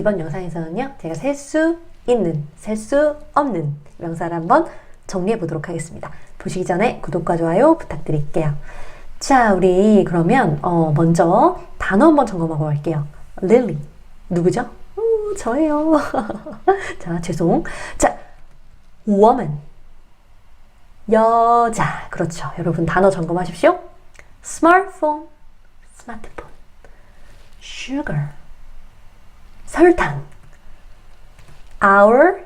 이번 영상에서는요, 제가 셀 수 있는, 셀 수 없는 명사를 한번 정리해 보도록 하겠습니다. 보시기 전에 구독과 좋아요 부탁드릴게요. 자, 우리 그러면 어, 먼저 단어 한번 점검하고 갈게요. Lily 누구죠? 오, 저예요. 자, 죄송. 자, woman 여자 그렇죠. 여러분 단어 점검하십시오. smartphone 스마트폰 sugar 설탕 hour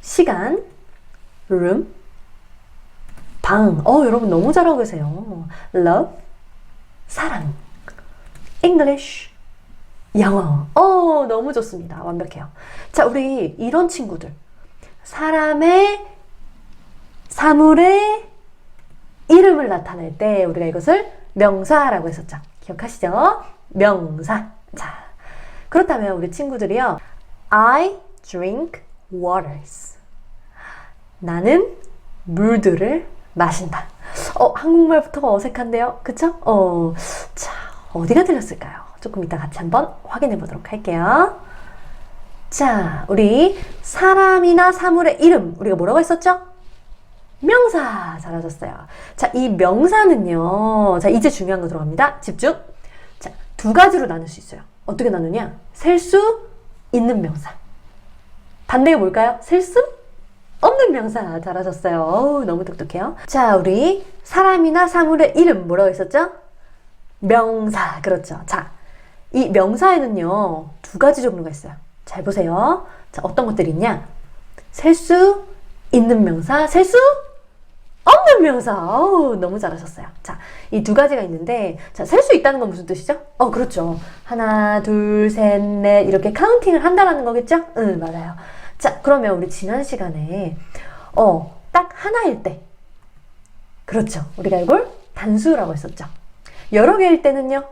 시간 room 방. 어, 여러분 너무 잘하고 계세요. love 사랑 English 영어. 어, 너무 좋습니다. 완벽해요. 자, 우리 이런 친구들. 사람의 사물의 이름을 나타낼 때 우리가 이것을 명사라고 했었죠. 기억하시죠? 명사. 자, 그렇다면 우리 친구들이요. I drink waters. 나는 물들을 마신다. 어, 한국말부터가 어색한데요? 그쵸? 어, 자, 어디가 들렸을까요? 조금 이따 같이 한번 확인해 보도록 할게요. 자, 우리 사람이나 사물의 이름, 우리가 뭐라고 했었죠? 명사. 잘하셨어요. 자, 이 명사는요. 자, 이제 중요한 거 들어갑니다. 집중. 자, 두 가지로 나눌 수 있어요. 어떻게 나누냐? 셀 수 있는 명사. 반대가 뭘까요? 셀 수 없는 명사. 잘하셨어요. 어우, 너무 똑똑해요. 자, 우리 사람이나 사물의 이름 뭐라고 했었죠? 명사. 그렇죠. 자, 이 명사에는요, 두 가지 종류가 있어요. 잘 보세요. 자, 어떤 것들이 있냐? 셀 수 있는 명사, 셀 수 없는 명사. 어우, 너무 잘하셨어요. 자, 이 두 가지가 있는데, 자, 셀 수 있다는 건 무슨 뜻이죠? 어, 그렇죠. 하나, 둘, 셋, 넷, 이렇게 카운팅을 한다라는 거겠죠? 응, 맞아요. 자, 그러면 우리 지난 시간에, 어, 딱 하나일 때. 그렇죠. 우리가 이걸 단수라고 했었죠. 여러 개일 때는요,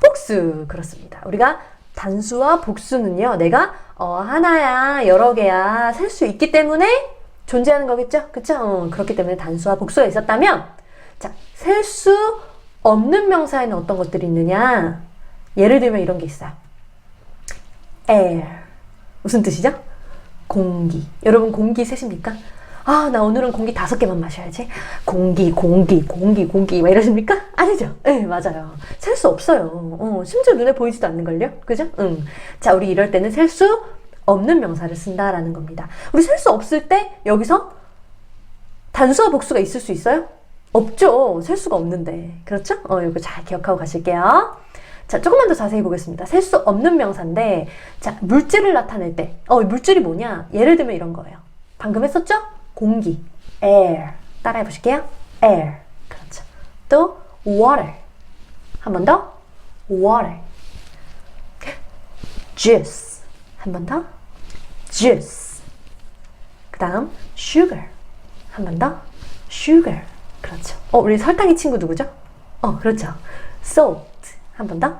복수. 그렇습니다. 우리가 단수와 복수는요, 내가 어, 하나야, 여러 개야, 셀 수 있기 때문에 존재하는 거겠죠? 그쵸? 어, 그렇기 때문에 단수와 복수가 있었다면, 자, 셀 수 없는 명사에는 어떤 것들이 있느냐? 예를 들면 이런 게 있어요. air. 무슨 뜻이죠? 공기. 여러분, 공기 셋입니까? 아, 나 오늘은 공기 다섯 개만 마셔야지. 공기, 공기, 공기, 공기. 막 이러십니까? 아니죠. 네, 맞아요. 셀 수 없어요. 어, 심지어 눈에 보이지도 않는걸요? 그죠? 응. 자, 우리 이럴 때는 셀 수 없는 명사를 쓴다라는 겁니다. 우리 셀 수 없을 때 여기서 단수와 복수가 있을 수 있어요? 없죠. 셀 수가 없는데. 그렇죠? 어, 이거 잘 기억하고 가실게요. 자, 조금만 더 자세히 보겠습니다. 셀 수 없는 명사인데, 자, 물질을 나타낼 때, 어, 물질이 뭐냐? 예를 들면 이런 거예요. 방금 했었죠? 공기, air. 따라해 보실게요. air. 그렇죠. 또 water. 한 번 더. water. juice. 한 번 더. Juice. 그 다음 sugar. 한 번 더. sugar. 그렇죠. 어, 우리 설탕이 친구 누구죠? 어, 그렇죠. salt. 한 번 더.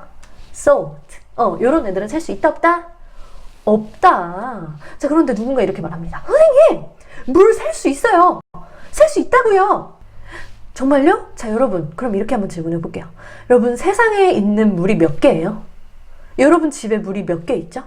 salt. 어, 요런 애들은 셀 수 있다 없다? 없다. 자, 그런데 누군가 이렇게 말합니다. 선생님, 물 셀 수 있어요. 셀 수 있다고요. 정말요? 자, 여러분, 그럼 이렇게 한번 질문해 볼게요. 여러분, 세상에 있는 물이 몇 개예요? 여러분 집에 물이 몇 개 있죠?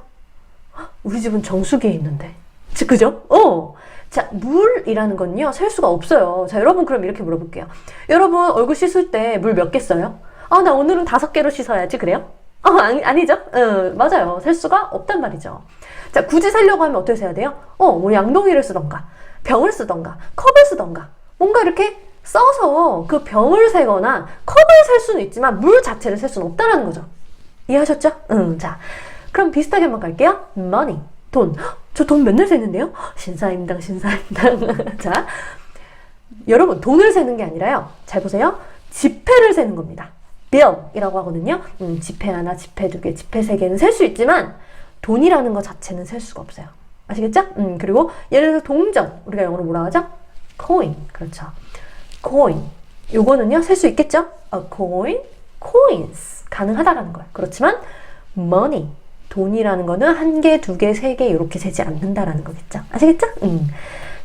헉, 우리 집은 정수기에 있는데. 지- 그죠? 어. 자, 물이라는 건요, 셀 수가 없어요. 자, 여러분, 그럼 이렇게 물어볼게요. 여러분, 얼굴 씻을 때 물 몇 개 써요? 아, 나 오늘은 다섯 개로 씻어야지. 그래요? 어, 아니, 아니죠? 어, 맞아요. 셀 수가 없단 말이죠. 자, 굳이 세려고 하면 어떻게 세야 돼요? 어, 뭐 양동이를 쓰던가, 병을 쓰던가, 컵을 쓰던가, 뭔가 이렇게 써서 그 병을 세거나 컵을 셀 수는 있지만 물 자체를 셀 수는 없다라는 거죠. 이해하셨죠? 응, 자. 그럼 비슷하게 한번 갈게요. money. 돈. 저 돈 맨날 세는데요? 신사임당, 신사임당. 자. 여러분, 돈을 세는 게 아니라요. 잘 보세요. 지폐를 세는 겁니다. bill이라고 하거든요. 음, 지폐 하나, 지폐 두 개, 지폐 세 개는 셀 수 있지만 돈이라는 것 자체는 셀 수가 없어요. 아시겠죠? 음, 그리고 예를 들어 동전. 우리가 영어로 뭐라 하죠? coin. 그렇죠. coin. 요거는요, 셀 수 있겠죠? a coin, coins. 가능하다라는 거예요. 그렇지만 money. 돈이라는 거는 한 개, 두 개, 세 개 이렇게 세지 않는다라는 거겠죠. 아시겠죠? 음.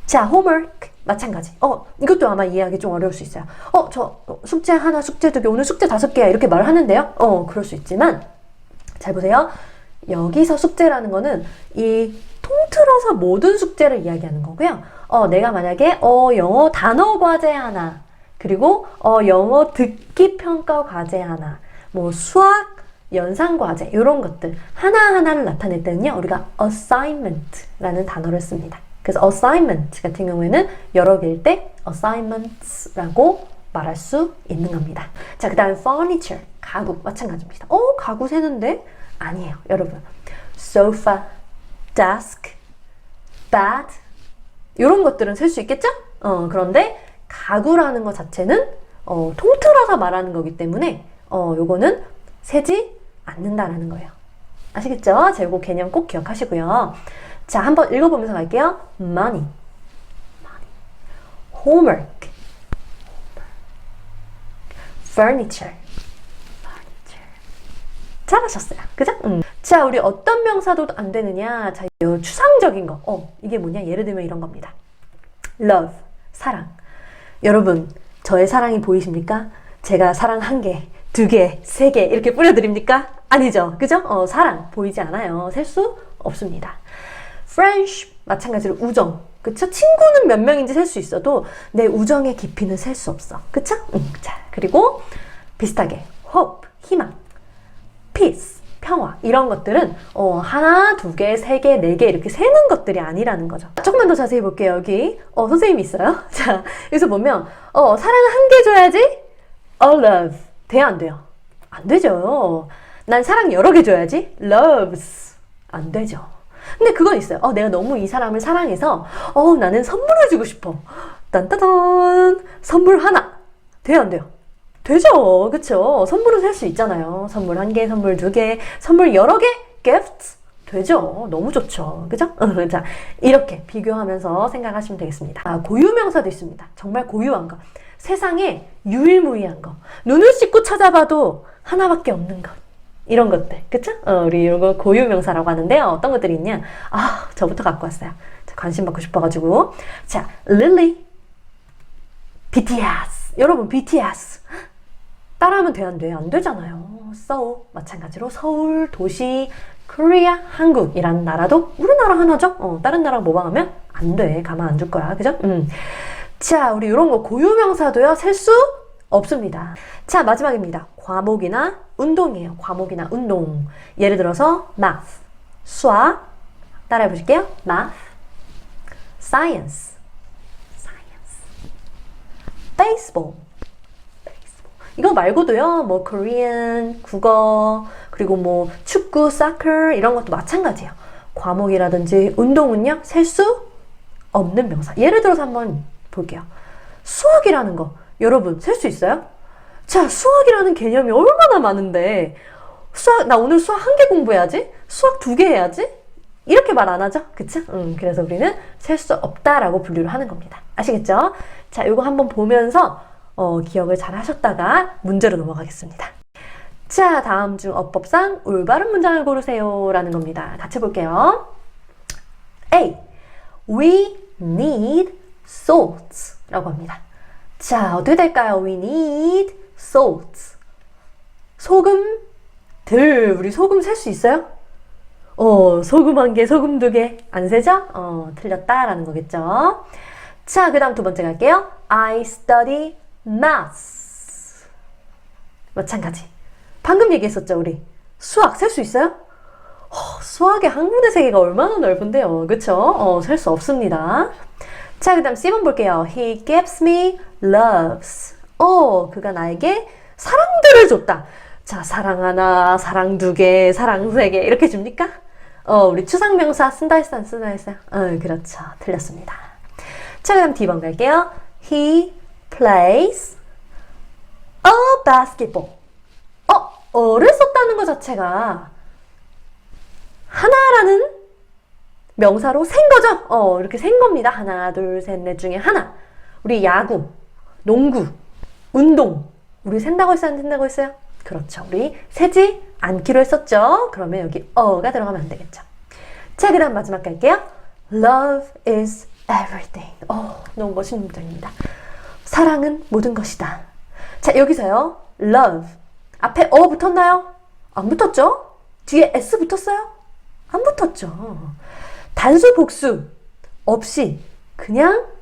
자, homework. 마찬가지. 어, 이것도 아마 이해하기 좀 어려울 수 있어요. 어, 저 숙제 하나, 숙제 두 개, 오늘 숙제 다섯 개야. 이렇게 말을 하는데요. 어, 그럴 수 있지만, 잘 보세요. 여기서 숙제라는 거는 이 통틀어서 모든 숙제를 이야기하는 거고요. 어, 내가 만약에 어, 영어 단어 과제 하나, 그리고 어, 영어 듣기 평가 과제 하나, 뭐 수학 연상 과제 이런 것들 하나하나를 나타낼 때는요. 우리가 assignment라는 단어를 씁니다. 그래서 assignment 같은 경우에는 여러 개일 때 assignments라고 말할 수 있는 겁니다. 자, 그 다음 furniture, 가구 마찬가지입니다. 어, 가구 세는데? 아니에요, 여러분. sofa, desk, bed 이런 것들은 셀 수 있겠죠? 어, 그런데 가구라는 것 자체는 어, 통틀어서 말하는 거기 때문에 어, 요거는 세지 않는다라는 거예요. 아시겠죠? 자, 요거 개념 꼭 기억하시고요. 자, 한번 읽어보면서 갈게요. money, money. homework, furniture. 잘하셨어요. 그죠? 음. 자, 우리 어떤 명사도 안 되느냐? 자, 요 추상적인 거. 어, 이게 뭐냐? 예를 들면 이런 겁니다. love, 사랑. 여러분, 저의 사랑이 보이십니까? 제가 사랑 한 개, 두 개, 세 개 이렇게 뿌려드립니까? 아니죠. 그죠? 어, 사랑 보이지 않아요. 셀 수 없습니다. friendship 마찬가지로 우정. 그쵸? 친구는 몇 명인지 셀 수 있어도 내 우정의 깊이는 셀 수 없어. 그쵸? 음, 자, 그리고 비슷하게 hope, 희망, peace, 평화 이런 것들은 어, 하나, 두 개, 세 개, 네 개 이렇게 세는 것들이 아니라는 거죠. 조금만 더 자세히 볼게요. 여기 어, 선생님이 있어요. 자, 여기서 보면 어, 사랑을 한개 줘야지. a love 돼요 안 돼요? 안 되죠. 난 사랑 여러 개 줘야지. loves 안 되죠. 근데 그건 있어요. 어, 내가 너무 이 사람을 사랑해서 어, 나는 선물을 주고 싶어. 딴따단 선물 하나 돼요 안 돼요? 되죠. 그쵸? 선물은 살 수 있잖아요. 선물 한 개, 선물 두 개, 선물 여러 개, gift. 되죠. 너무 좋죠. 그죠? 자, 이렇게 비교하면서 생각하시면 되겠습니다. 아, 고유명사도 있습니다. 정말 고유한 거. 세상에 유일무이한 거. 눈을 씻고 찾아봐도 하나밖에 없는 것. 이런 것들. 그쵸? 어, 우리 이런 거 고유명사라고 하는데요. 어떤 것들이 있냐? 아, 저부터 갖고 왔어요. 자, 관심 받고 싶어가지고. 자, Lily. BTS. 여러분, BTS. 따라하면 돼, 안 돼? 안 되잖아요. So, 마찬가지로 서울, 도시, 코리아, 한국이라는 나라도 우리나라 하나죠? 어, 다른 나라 모방하면 안 돼. 가만 안 둘 거야. 그죠? 음. 자, 우리 이런 거 고유명사도요, 셀 수 없습니다. 자, 마지막입니다. 과목이나 운동이에요. 과목이나 운동. 예를 들어서 math, 수학. 따라해 보실게요. math, science, science, baseball, 이거 말고도요, 뭐, Korean, 국어, 그리고 뭐, 축구, soccer, 이런 것도 마찬가지예요. 과목이라든지 운동은요, 셀 수 없는 명사. 예를 들어서 한번 볼게요. 수학이라는 거, 여러분, 셀 수 있어요? 자, 수학이라는 개념이 얼마나 많은데, 수학, 나 오늘 수학 한 개 공부해야지? 수학 두 개 해야지? 이렇게 말 안 하죠? 그쵸? 음, 그래서 우리는 셀 수 없다라고 분류를 하는 겁니다. 아시겠죠? 자, 이거 한번 보면서 어, 기억을 잘 하셨다가 문제로 넘어가겠습니다. 자, 다음 중 어법상 올바른 문장을 고르세요. 라는 겁니다. 같이 볼게요. A. We need salt. 라고 합니다. 자, 어떻게 될까요? We need salt. 소금, 들. 우리 소금 셀 수 있어요? 어, 소금 한 개, 소금 두 개. 안 세죠? 어, 틀렸다라는 거겠죠? 자, 그 다음 두 번째 갈게요. I study math. 마찬가지. 방금 얘기했었죠, 우리. 수학 셀 수 있어요? 어, 수학의 학문의 세계가 얼마나 넓은데요. 그쵸? 어, 셀 수 없습니다. 자, 그 다음 C번 볼게요. He gives me loves. 어, 그가 나에게 사랑들을 줬다. 자, 사랑 하나, 사랑 두 개, 사랑 세 개, 이렇게 줍니까? 어, 우리 추상명사 쓴다 했어, 안 쓴다 했어요? 어, 그렇죠. 틀렸습니다. 자, 그 다음 D번 갈게요. He plays a basketball. 어, 어를 썼다는 것 자체가 하나라는 명사로 센 거죠? 어, 이렇게 센 겁니다. 하나, 둘, 셋, 넷 중에 하나. 우리 야구, 농구, 운동. 우리 센다고 했어요? 안 센다고 했어요? 그렇죠. 우리 세지 않기로 했었죠? 그러면 여기 어가 들어가면 안 되겠죠. 자, 그 다음 마지막 갈게요. Love is everything. 어, 너무 멋있는 문장입니다. 사랑은 모든 것이다. 자, 여기서요. love. 앞에 어 붙었나요? 안 붙었죠? 뒤에 s 붙었어요? 안 붙었죠. 단수 복수 없이 그냥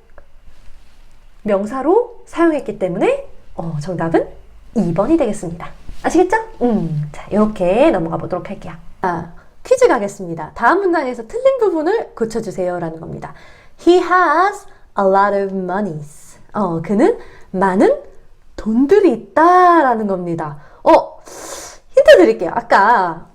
명사로 사용했기 때문에 어, 정답은 2번이 되겠습니다. 아시겠죠? 음, 자, 이렇게 넘어가 보도록 할게요. 아, 퀴즈 가겠습니다. 다음 문장에서 틀린 부분을 고쳐주세요. 라는 겁니다. He has a lot of monies. 어, 그는 많은 돈들이 있다. 라는 겁니다. 어, 힌트 드릴게요. 아까, 아,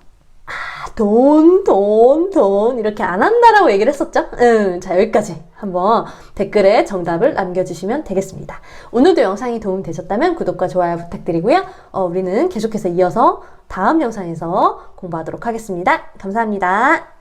돈, 돈, 돈. 이렇게 안 한다라고 얘기를 했었죠? 음, 자, 여기까지 한번 댓글에 정답을 남겨주시면 되겠습니다. 오늘도 영상이 도움되셨다면 구독과 좋아요 부탁드리고요. 어, 우리는 계속해서 이어서 다음 영상에서 공부하도록 하겠습니다. 감사합니다.